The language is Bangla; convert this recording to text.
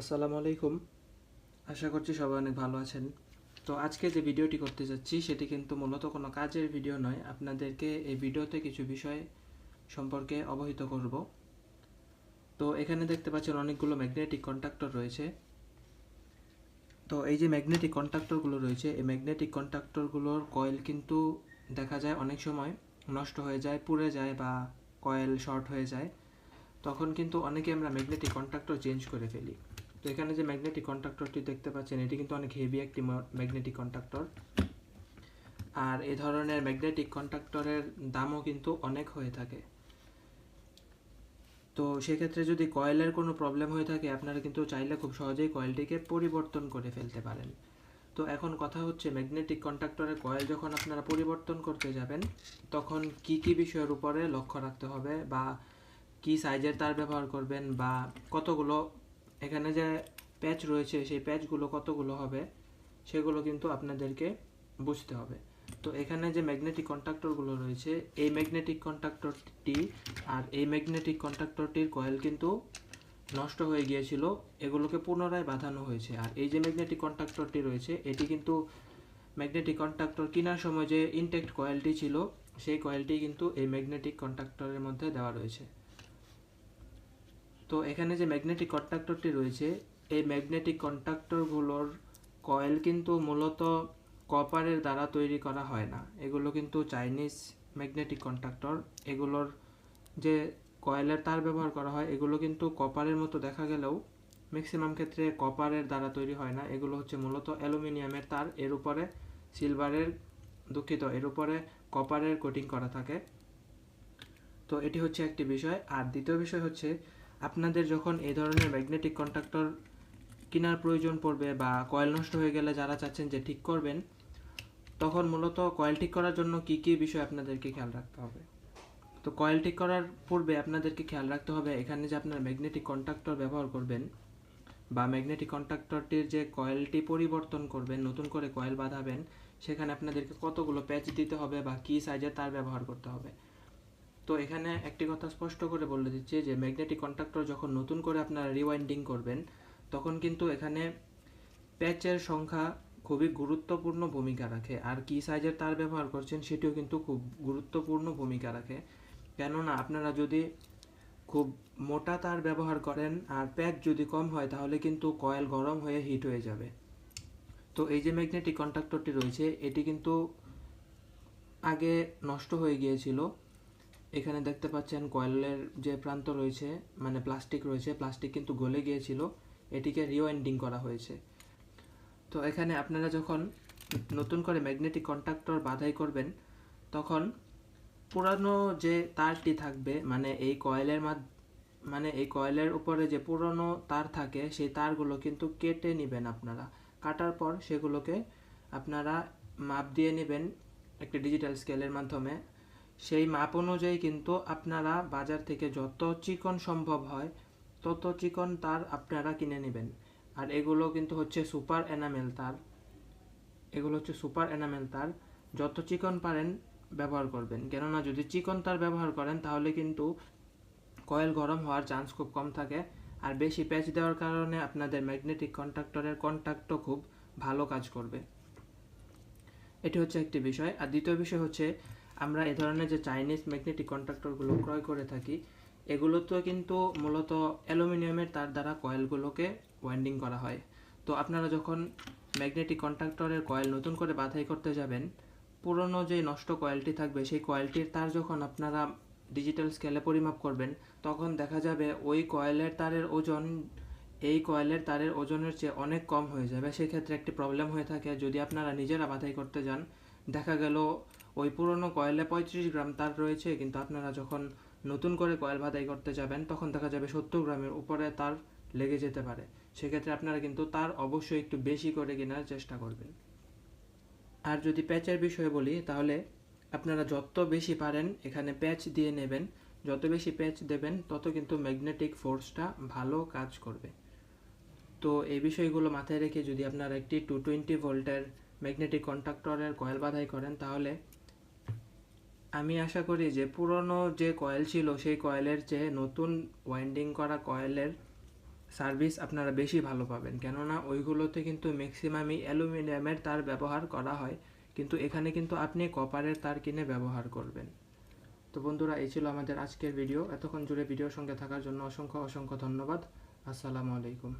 আসসালামু আলাইকুম। আশা করছি সবাই অনেক ভালো আছেন। তো আজকে যে ভিডিওটি করতে যাচ্ছি, সেটি কিন্তু মূলত কোনো কাজের ভিডিও নয়। আপনাদেরকে এই ভিডিওতে কিছু বিষয় সম্পর্কে অবহিত করব। তো এখানে দেখতে পাচ্ছেন অনেকগুলো ম্যাগনেটিক কন্ট্রাক্টর রয়েছে। তো এই যে ম্যাগনেটিক কন্ট্রাক্টরগুলো রয়েছে, এই ম্যাগনেটিক কন্ট্রাক্টরগুলোর কয়েল কিন্তু দেখা যায় অনেক সময় নষ্ট হয়ে যায়, পুড়ে যায় বা কয়েল শর্ট হয়ে যায়। তখন কিন্তু অনেকে আমরা ম্যাগনেটিক কন্ট্রাক্টর চেঞ্জ করে ফেলি। তো এখানে যে ম্যাগনেটিক কন্ট্রাক্টরটি দেখতে পাচ্ছেন, এটি কিন্তু অনেক হেভি একটি ম্যাগনেটিক কন্ট্রাক্টর আর এই ধরনের ম্যাগনেটিক কন্ট্রাক্টরের দামও কিন্তু অনেক হয়ে থাকে। তো সেক্ষেত্রে যদি কয়েলের কোনো প্রবলেম হয়ে থাকে, আপনারা কিন্তু চাইলে খুব সহজেই কয়েলটিকে পরিবর্তন করে ফেলতে পারেন। তো এখন কথা হচ্ছে ম্যাগনেটিক কন্ট্রাক্টরের কয়েল যখন আপনারা পরিবর্তন করতে যাবেন, তখন কি কি বিষয়ের উপরে লক্ষ্য রাখতে হবে বা কি সাইজের তার ব্যবহার করবেন বা কতগুলো এখানে যে প্যাচ রয়েছে, সেই প্যাচগুলো কতগুলো হবে, সেগুলো কিন্তু আপনাদেরকে বুঝতে হবে। তো এখানে যে ম্যাগনেটিক কন্ট্রাক্টরগুলো রয়েছে, এই ম্যাগনেটিক কন্ট্রাক্টরটি আর এই ম্যাগনেটিক কন্ট্রাক্টরটির কয়েল কিন্তু নষ্ট হয়ে গিয়েছিল, এগুলোকে পুনরায় বাঁধানো হয়েছে। আর এই যে ম্যাগনেটিক কন্ট্রাক্টরটি রয়েছে, এটি কিন্তু ম্যাগনেটিক কন্ট্রাক্টর কেনার সময় যে ইনটেক্ট কয়েলটি ছিল, সেই কয়েলটি কিন্তু এই ম্যাগনেটিক কন্ট্রাক্টরের মধ্যে দেওয়া রয়েছে। তো এখানে যে ম্যাগনেটিক কন্ট্রাক্টরটি রয়েছে, এই ম্যাগনেটিক কন্ট্রাক্টরগুলোর কয়েল কিন্তু মূলত কপারের দ্বারা তৈরি করা হয় না। এগুলো কিন্তু চাইনিজ ম্যাগনেটিক কন্ট্রাক্টর এগুলোর যে কয়েলের তার ব্যবহার করা হয়, এগুলো কিন্তু কপারের মতো দেখা গেলেও ম্যাক্সিমাম ক্ষেত্রে কপারের দ্বারা তৈরি হয় না। এগুলো হচ্ছে মূলত অ্যালুমিনিয়ামের তার, এর উপরে সিলভারের দুঃখিত, এর উপরে কপারের কোটিং করা থাকে। তো এটি হচ্ছে একটি বিষয়। আর দ্বিতীয় বিষয় হচ্ছে আপনাদের যখন এই ধরনের ম্যাগনেটিক কন্ট্রাক্টর কেনার প্রয়োজন পড়বে বা কয়েল নষ্ট হয়ে গেলে যারা চাচ্ছেন যে ঠিক করবেন, তখন মূলত কয়েল ঠিক করার জন্য কি কি বিষয় আপনাদেরকে খেয়াল রাখতে হবে? তো কয়েল ঠিক করার পূর্বে আপনাদেরকে খেয়াল রাখতে হবে, এখানে যে আপনার ম্যাগনেটিক কন্ট্রাক্টর ব্যবহার করবেন বা ম্যাগনেটিক কন্ট্রাক্টরটির যে কয়েলটি পরিবর্তন করবেন, নতুন করে কয়েল বাঁধাবেন, সেখানে আপনাদেরকে কতগুলো প্যাচ দিতে হবে বা কী সাইজের তার ব্যবহার করতে হবে। তো এখানে একটি কথা স্পষ্ট করে বলে দিচ্ছি যে ম্যাগনেটিক কন্ট্রাক্টর যখন নতুন করে আপনারা রিওয়াইন্ডিং করবেন, তখন কিন্তু এখানে প্যাচের সংখ্যা খুবই গুরুত্বপূর্ণ ভূমিকা রাখে। আর কি সাইজের তার ব্যবহার করছেন সেটিও কিন্তু খুব গুরুত্বপূর্ণ ভূমিকা রাখে। কেননা আপনারা যদি খুব মোটা তার ব্যবহার করেন আর প্যাচ যদি কম হয়, তাহলে কিন্তু কয়েল গরম হয়ে হিট হয়ে যাবে। তো এই যে ম্যাগনেটিক কন্ট্রাক্টরটি রয়েছে, এটি কিন্তু আগে নষ্ট হয়ে গিয়েছিল। এখানে দেখতে পাচ্ছেন কয়েলের যে প্রান্ত রয়েছে মানে প্লাস্টিক রয়েছে প্লাস্টিক কিন্তু গলে গিয়েছিল, এটিকে রিওয়াইন্ডিং করা হয়েছে। তো এখানে আপনারা যখন নতুন করে ম্যাগনেটিক কন্ট্রাক্টর বাধাই করবেন, তখন পুরানো যে তারটি থাকবে মানে এই কয়েলের মানে এই কয়েলের উপরে যে পুরনো তার থাকে, সেই তারগুলো কিন্তু কেটে নেবেন আপনারা। কাটার পর সেগুলোকে আপনারা মাপ দিয়ে নেবেন একটি ডিজিটাল স্কেলের মাধ্যমে। সেই মাপ অনুযায়ী কিন্তু আপনারা বাজার থেকে যত চিকন সম্ভব হয়, তত চিকন তার আপনারা কিনে নেবেন। আর এগুলো কিন্তু হচ্ছে সুপার এনামেল তার। এগুলো হচ্ছে সুপার এনামেল তার। যত চিকন পারেন ব্যবহার করবেন। কেননা যদি চিকন তার ব্যবহার করেন, তাহলে কিন্তু কয়েল গরম হওয়ার চান্স খুব কম থাকে। আর বেশি প্যাচ দেওয়ার কারণে আপনাদের ম্যাগনেটিক কন্ট্রাক্টরের কন্ট্যাক্টও খুব ভালো কাজ করবে। এটি হচ্ছে একটি বিষয়। আর দ্বিতীয় বিষয় হচ্ছে আমরা এ ধরনের যে চাইনিজ ম্যাগনেটিক কন্ট্রাক্টরগুলো ক্রয় করে থাকি এগুলো তো কিন্তু মূলত অ্যালুমিনিয়ামের তার দ্বারা কয়েলগুলোকে ওয়াইন্ডিং করা হয়। তো আপনারা যখন ম্যাগনেটিক কন্ট্রাক্টরের কয়েল নতুন করে বাধাই করতে যাবেন, পুরনো যে নষ্ট কয়েলটি থাকবে, সেই কয়েলটির তার যখন আপনারা ডিজিটাল স্কেলে পরিমাপ করবেন, তখন দেখা যাবে ওই কয়েলের তারের ওজন, এই কয়েলের তারের ওজনের চেয়ে অনেক কম হয়ে যাবে। সেক্ষেত্রে একটি প্রবলেম হয়ে থাকে। যদি আপনারা নিজেরা বাধাই করতে যান, দেখা গেল ওই পুরনো কয়েলে পঁয়ত্রিশ গ্রাম তার রয়েছে, কিন্তু আপনারা যখন নতুন করে কয়েল বাধাই করতে যাবেন, তখন দেখা যাবে সত্তর গ্রামের উপরে তার লেগে যেতে পারে। সেক্ষেত্রে আপনারা কিন্তু তার অবশ্যই একটু বেশি করে কেনার চেষ্টা করবেন। আর যদি প্যাচের বিষয়ে বলি, তাহলে আপনারা যত বেশি পারেন এখানে প্যাচ দিয়ে নেবেন। যত বেশি প্যাচ দেবেন, তত কিন্তু ম্যাগনেটিক ফোর্সটা ভালো কাজ করবে। তো এই বিষয়গুলো মাথায় রেখে যদি আপনারা একটি টু টোয়েন্টি ভোল্টের ম্যাগনেটিক কন্ট্রাক্টরের কয়েল বাধাই করেন, তাহলে আমি আশা করি যে পুরনো যে কয়েল ছিল, সেই কয়েলের চেয়ে নতুন ওয়াইন্ডিং করা কয়েলের সার্ভিস আপনারা বেশি ভালো পাবেন। কেননা ওইগুলোতে কিন্তু ম্যাক্সিমামই অ্যালুমিনিয়ামের তার ব্যবহার করা হয়, কিন্তু এখানে কিন্তু আপনি কপারের তার কিনে ব্যবহার করবেন। তো বন্ধুরা, এই ছিল আমাদের আজকের ভিডিও এতক্ষণ জুড়ে ভিডিওর সঙ্গে থাকার জন্য অসংখ্য অসংখ্য ধন্যবাদ। আসসালামু আলাইকুম।